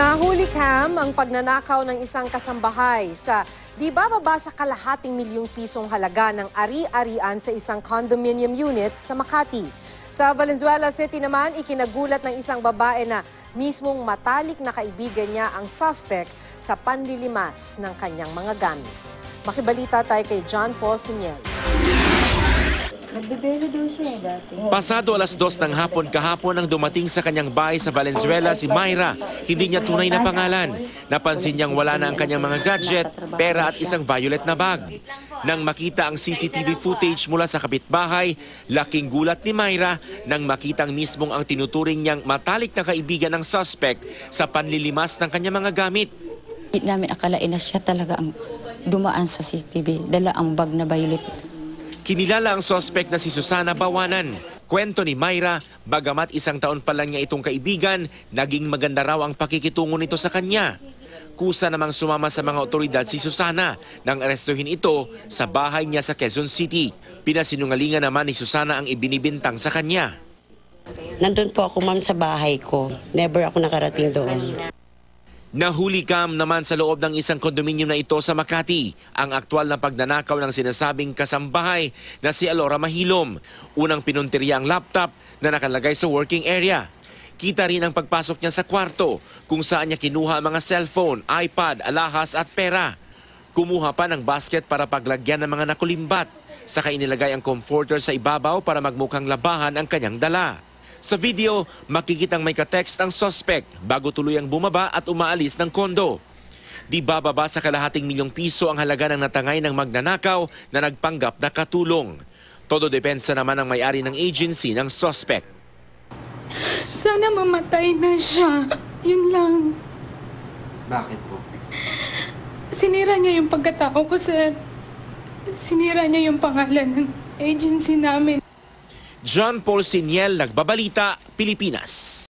Nahuli cam ang pagnanakaw ng isang kasambahay sa di bababa sa kalahating milyong pisong halaga ng ari-arian sa isang condominium unit sa Makati. Sa Valenzuela City naman, ikinagulat ng isang babae na mismong matalik na kaibigan niya ang suspect sa panlilimas ng kanyang mga gamit. Makibalita tayo kay John Paul Siniel. Nagbebelo daw siya eh dati. Pasado alas dos ng hapon kahapon nang dumating sa kanyang bahay sa Valenzuela si Myra. Hindi niya tunay na pangalan. Napansin niyang wala na ang kanyang mga gadget, pera at isang violet na bag. Nang makita ang CCTV footage mula sa kapitbahay, laking gulat ni Myra nang makitang mismong ang tinuturing niyang matalik na kaibigan ng suspect sa panlilimas ng kanyang mga gamit. Hindi namin akalain na siya talaga ang dumaan sa CCTV. Dala ang bag na violet. Kinilala ang suspect na si Susana Bawanan. Kwento ni Myra, bagamat isang taon pa lang niya itong kaibigan, naging maganda raw ang pakikitungo nito sa kanya. Kusa namang sumama sa mga otoridad si Susana nang arestuhin ito sa bahay niya sa Quezon City. Pinasinungalingan naman ni Susana ang ibinibintang sa kanya. Nandun po ako ma'am sa bahay ko. Never ako nakarating doon. Nahuli kam naman sa loob ng isang kondominium na ito sa Makati ang aktwal na pagnanakaw ng sinasabing kasambahay na si Alora Mahilom. Unang pinuntirya ang laptop na nakalagay sa working area. Kita rin ang pagpasok niya sa kwarto kung saan niya kinuha ang mga cellphone, iPad, alahas at pera. Kumuha pa ng basket para paglagyan ng mga nakulimbat. Saka inilagay ang comforter sa ibabaw para magmukhang labahan ang kanyang dala. Sa video, makikitang may katext ang suspect bago tuluyang bumaba at umaalis ng kondo. Di bababa sa kalahating milyong piso ang halaga ng natangay ng magnanakaw na nagpanggap na katulong. Todo depensa naman ang may-ari ng agency ng suspect. Sana mamatay na siya. Yun lang. Bakit po? Sinira niya yung pagkatao ko, sir. Sinira niya yung pangalan ng agency namin. John Paul Siniel, Nagbabalita, Pilipinas.